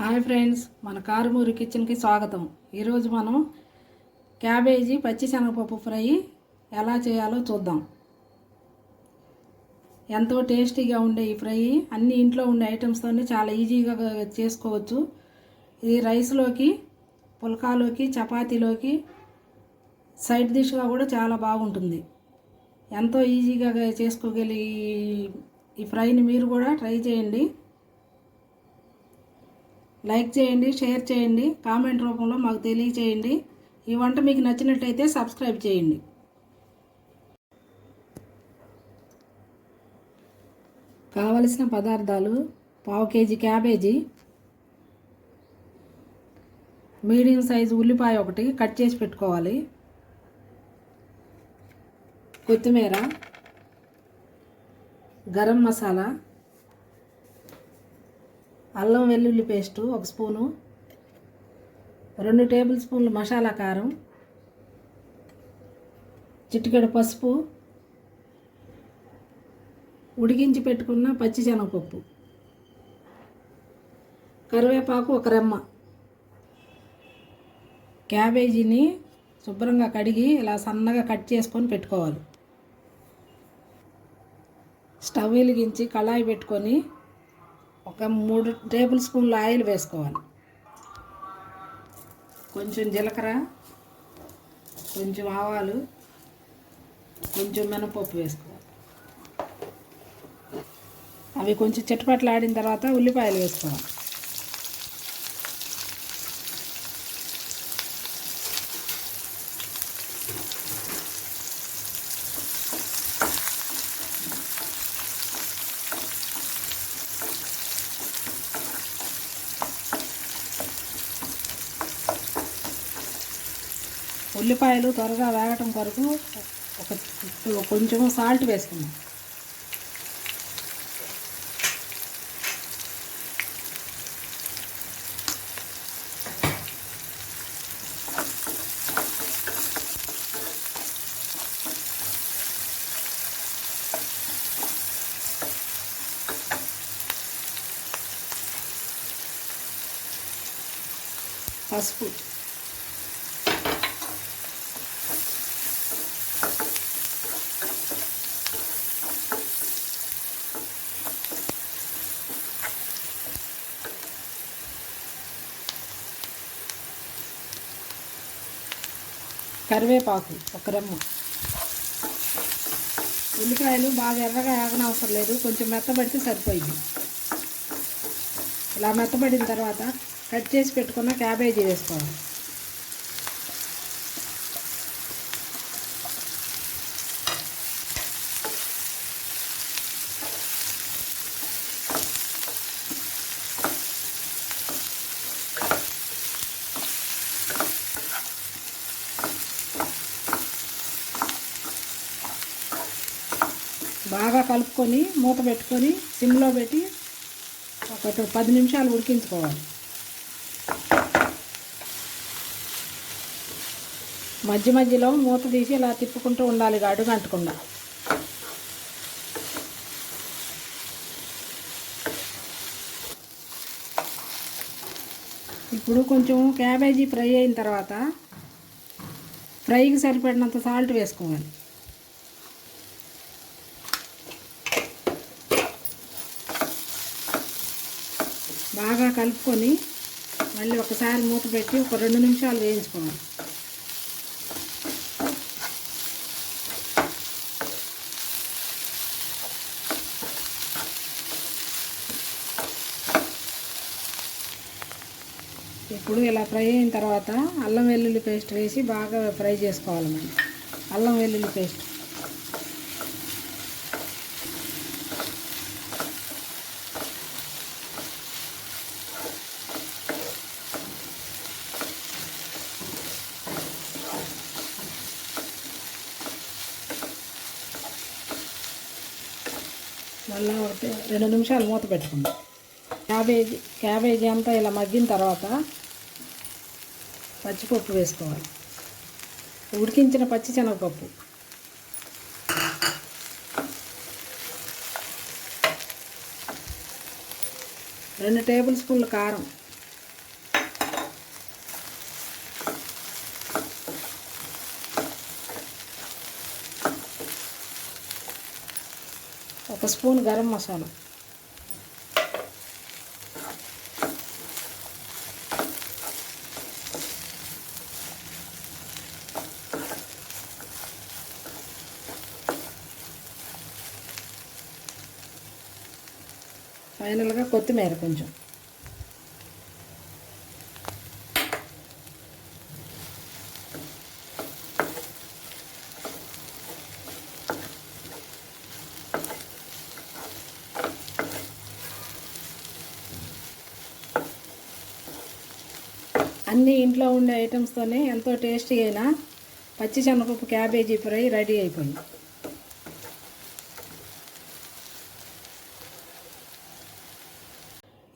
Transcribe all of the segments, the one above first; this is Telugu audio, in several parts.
హాయ్ ఫ్రెండ్స్ మన కారుమూరి కిచెన్కి స్వాగతం. ఈరోజు మనం క్యాబేజీ పచ్చి శనగపప్పు ఫ్రై ఎలా చేయాలో చూద్దాం. ఎంతో టేస్టీగా ఉండే ఈ ఫ్రై అన్ని ఇంట్లో ఉండే ఐటమ్స్తోనే చాలా ఈజీగా చేసుకోవచ్చు. ఇది రైస్లోకి పుల్కాలోకి చపాతీలోకి సైడ్ డిష్గా కూడా చాలా బాగుంటుంది. ఎంతో ఈజీగా చేసుకోగలి ఈ ఫ్రైని మీరు కూడా ట్రై చేయండి. లైక్ చేయండి షేర్ చేయండి కామెంట్ రూపంలో మాకు తెలియచేయండి. ఈ వంట మీకు నచ్చినట్టయితే సబ్స్క్రైబ్ చేయండి. కావలసిన పదార్థాలు పావు కేజీ క్యాబేజీ మీడియం సైజు ఉల్లిపాయ ఒకటి కట్ చేసి పెట్టుకోవాలి. కొత్తిమీర గరం మసాలా అల్లం వెల్లుల్లి పేస్టు ఒక స్పూను రెండు టేబుల్ స్పూన్లు మసాలా కారం చిటికెడు పసుపు ఉడికించి పెట్టుకున్న పచ్చిశనగపప్పు కరివేపాకు ఒక రెమ్మ క్యాబేజీని శుభ్రంగా కడిగి ఇలా సన్నగా కట్ చేసుకొని పెట్టుకోవాలి. స్టవ్ వెలిగించి కళాయి పెట్టుకొని ఒక మూడు టేబుల్ స్పూన్ల ఆయిల్ వేసుకోవాలి. కొంచెం జీలకర్ర కొంచెం ఆవాలు కొంచెం మినపప్పు వేసుకోవాలి. అవి కొంచెం చిట్టపట్లు ఆడిన తర్వాత ఉల్లిపాయలు వేసుకోవాలి. ఉల్లిపాయలు త్వరగా వేగటం కొరకు ఒక కొంచెం సాల్ట్ వేసుకున్నాం పసుపు. కరివేపాకు ఒక రెమ్మ. ఉల్లిపాయలు బాగా ఎర్రగా ఆగనవసరం లేదు కొంచెం మెత్తబడితే సరిపోయింది. ఇలా మెత్తబడిన తర్వాత కట్ చేసి పెట్టుకున్న క్యాబేజీ వేసుకోవాలి. బాగా కలుపుకొని మూత పెట్టుకొని సిమ్లో పెట్టి ఒక పది నిమిషాలు ఉడికించుకోవాలి. మధ్య మధ్యలో మూత తీసి ఇలా తిప్పుకుంటూ ఉండాలి అడుగు అంటకుండా ఇప్పుడు కొంచెం క్యాబేజీ ఫ్రై అయిన తర్వాత ఫ్రైకి సరిపడినంత సాల్ట్ వేసుకోవాలి. బాగా కలుపుకొని మళ్ళీ ఒకసారి మూత పెట్టి ఒక రెండు నిమిషాలు వేయించుకోవాలి. ఇప్పుడు ఇలా ఫ్రై అయిన తర్వాత అల్లం వెల్లుల్లి పేస్ట్ వేసి బాగా ఫ్రై చేసుకోవాలి మనం. అల్లం వెల్లుల్లి పేస్ట్. మళ్ళీ ఒకటి రెండు నిమిషాలు మూత పెట్టుకుందాం. క్యాబేజీ క్యాబేజీ అంతా ఇలా మగ్గిన తర్వాత పచ్చిపప్పు వేసుకోవాలి. ఉడికించిన పచ్చి శనగపప్పు. రెండు టేబుల్ స్పూన్ల కారం. ఒక స్పూన్ గరం మసాలా. ఫైనల్గా కొత్తిమీర కొంచెం. అన్ని ఇంట్లో ఉండే ఐటమ్స్తోనే ఎంతో టేస్టీ అయిన పచ్చి శనగపప్పు క్యాబేజీ ఫ్రై రెడీ అయిపోయింది.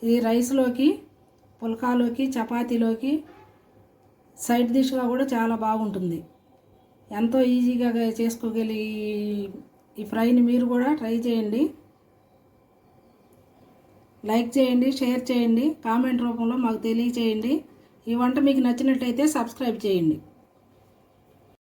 ఇది రైస్లోకి పుల్కాలోకి చపాతీలోకి సైడ్ డిష్గా కూడా చాలా బాగుంటుంది. ఎంతో ఈజీగా చేసుకోగలిగి ఈ ఫ్రైని మీరు కూడా ట్రై చేయండి. లైక్ చేయండి షేర్ చేయండి కామెంట్ రూపంలో మాకు తెలియచేయండి. ఈ వంట మీకు నచ్చినట్టయితే సబ్స్క్రైబ్ చేయండి.